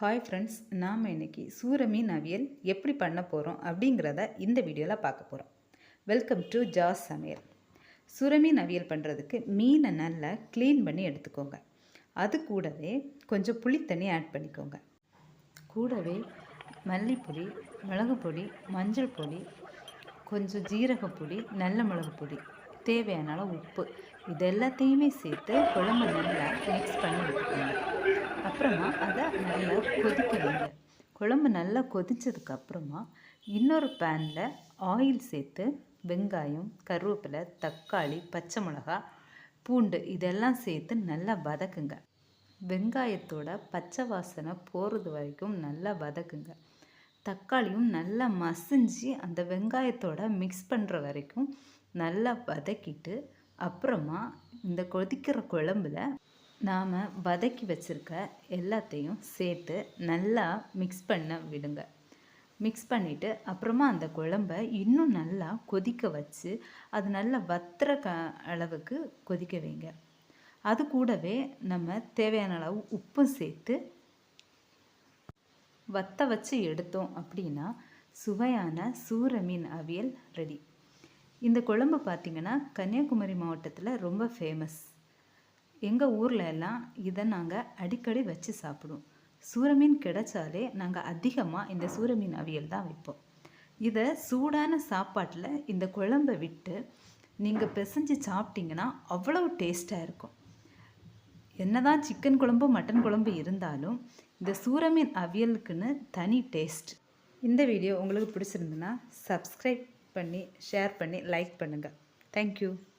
Hi friends நாம் இன்னைக்கு சூரமீன் அவியல் எப்படி பண்ண போகிறோம் அப்படிங்கிறத இந்த வீடியோவில் பார்க்க போகிறோம் வெல்கம் டு ஜாஸ் சமையல். சூரமீன் அவியல் பண்ணுறதுக்கு மீனை நல்லா க்ளீன் பண்ணி எடுத்துக்கோங்க. அது கூடவே கொஞ்சம் புளித்தண்ணி ஆட் பண்ணிக்கோங்க. கூடவே மல்லிப்பொடி மிளகு பொடி மஞ்சள் பொடி கொஞ்சம் ஜீரகப்பொடி நல்ல மிளகு பொடி தேவையான அளவு உப்பு இது எல்லாத்தையுமே சேர்த்து குழம்பு நல்லா மிக்ஸ் பண்ணி எடுத்துக்கோங்க. அப்புறமா அதை நல்லா கொதிக்க குழம்பு நல்லா கொதிச்சதுக்கப்புறமா இன்னொரு பேனில் ஆயில் சேர்த்து வெங்காயம் கருவேப்பிலை தக்காளி பச்சை மிளகா பூண்டு இதெல்லாம் சேர்த்து நல்லா வதக்குங்க. வெங்காயத்தோட பச்சை வாசனை போகிறது வரைக்கும் நல்லா வதக்குங்க. தக்காளியும் நல்லா மசிஞ்சு அந்த வெங்காயத்தோட மிக்ஸ் பண்ணுற வரைக்கும் நல்லா வதக்கிட்டு அப்புறமா இந்த கொதிக்கிற குழம்புல நாம் வதக்கி வச்சுருக்க எல்லாத்தையும் சேர்த்து நல்லா மிக்ஸ் பண்ண விடுங்க. மிக்ஸ் பண்ணிவிட்டு அப்புறமா அந்த குழம்ப இன்னும் நல்லா கொதிக்க வச்சு அது நல்லா வத்துற க அளவுக்கு கொதிக்க வைங்க. அது கூடவே நம்ம தேவையான அளவு உப்பும் சேர்த்து வத்த வச்சு எடுத்தோம் அப்படின்னா சுவையான சூர மீன் அவியல் ரெடி. இந்த குழம்பு பார்த்திங்கன்னா கன்னியாகுமரி மாவட்டத்தில் ரொம்ப ஃபேமஸ் எங்கள் ஊரில் எல்லாம் இதை நாங்கள் அடிக்கடி வச்சு சாப்பிடுவோம். சூரமீன் கிடைச்சாலே நாங்கள் அதிகமாக இந்த சூரமீன் அவியல் தான் வைப்போம். இதை சூடான சாப்பாட்டில் இந்த குழம்பை விட்டு நீங்கள் பிசைஞ்சு சாப்பிட்டீங்கன்னா அவ்வளோ டேஸ்ட்டாக இருக்கும். என்னதான் சிக்கன் குழம்பு மட்டன் குழம்பு இருந்தாலும் இந்த சூரமீன் அவியலுக்குன்னு தனி டேஸ்ட். இந்த வீடியோ உங்களுக்கு பிடிச்சிருந்துன்னா சப்ஸ்கிரைப் பண்ணி ஷேர் பண்ணி லைக் பண்ணுங்கள் தேங்க்யூ